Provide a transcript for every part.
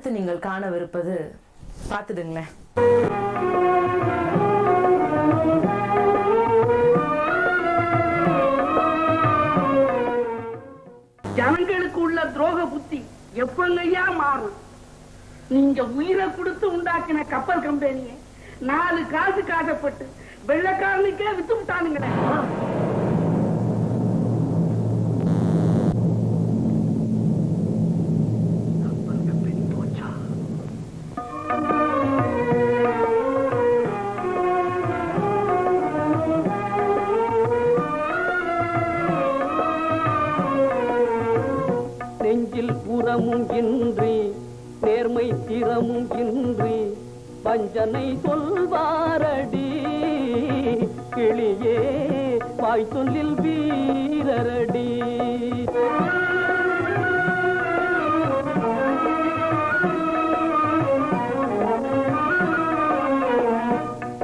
அடுத்து நீங்கள் காணவிருப்பது பார்த்துடுங்களேன். ஜனங்களுக்கு உள்ள துரோக புத்தி எப்பங்கய்யா மாறும்? நீங்க உயிரை கொடுத்து உண்டாக்கின கப்பல் கம்பெனியை நாலு காசு காசப்பட்டு வெள்ளக்காரனுக்கே வித்து விட்டானுங்களே திறமும் இன்றி நேர்மை திறமும் இன்றி வஞ்சனை சொல்வாரடி. கிளியே வாய் சொல்லில் வீரரடி.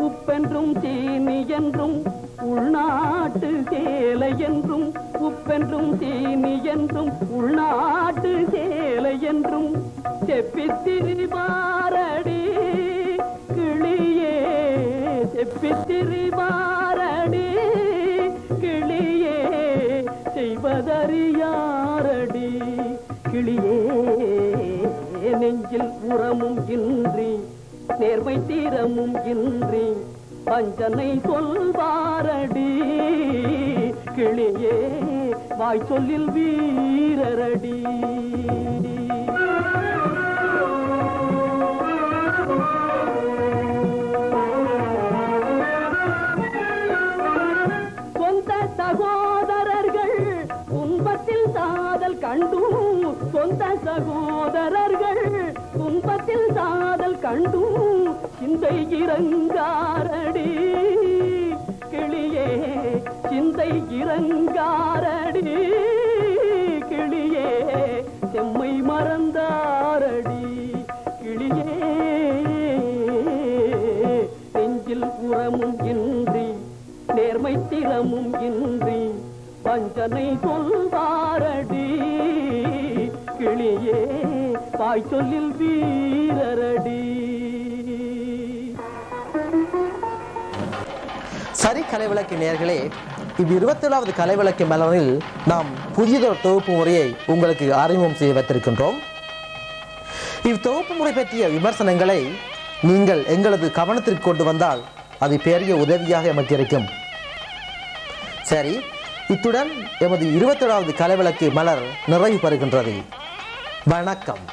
உப்பென்றும் தீனி என்றும் உள்நாட்டு சேலை என்றும் உப்பென்றும் தீனி என்றும் உள்நாட்டு என்றும் செப்பித்திரிபாரடி கிளியே செப்பித்திரிபாரடி கிளியே செய்வதறியாரடி கிளியே நெஞ்சில் உரமும் இன்றி நேர்மை தீரமும் இன்றி பஞ்சனை சொல்வாரடி கிளியே வாய் சொல்லில் வீரரடி. சொந்த சகோதரர்கள் துன்பத்தில் சாதல் கண்டும். சொந்த சகோதரர்கள் துன்பத்தில் சாதல் கண்டும். சிந்தை இறங்காரடி. கிளியே சிந்தை இறங்காரடி. கிளியே செம்மை மறந்தாரடி. கிளியே நெஞ்சில் உரமும் இன்றி நேர்மை திறமும் இன்றி வஞ்சனை சொல்வாரடி. கிளியே வாய் சொல்லில் வீரரடி. சரி கலைவிளக்கு நேர்களே இவ் இருபத்தேழாவது கலைவிளக்கு மலரில் நாம் புதியதொரு தொகுப்பு முறையை உங்களுக்கு அறிமுகம் செய்ய வைத்திருக்கின்றோம். இவ்வொகுப்பு முறை பற்றிய விமர்சனங்களை நீங்கள் எங்களது கவனத்திற்கு கொண்டு வந்தால் அது பெரிய உதவியாக எமக்கு இருக்கும் சரி இத்துடன் எமது இருபத்தேழாவது கலைவிளக்கு மலர் நிறைவு பெறுகின்றது. வணக்கம்.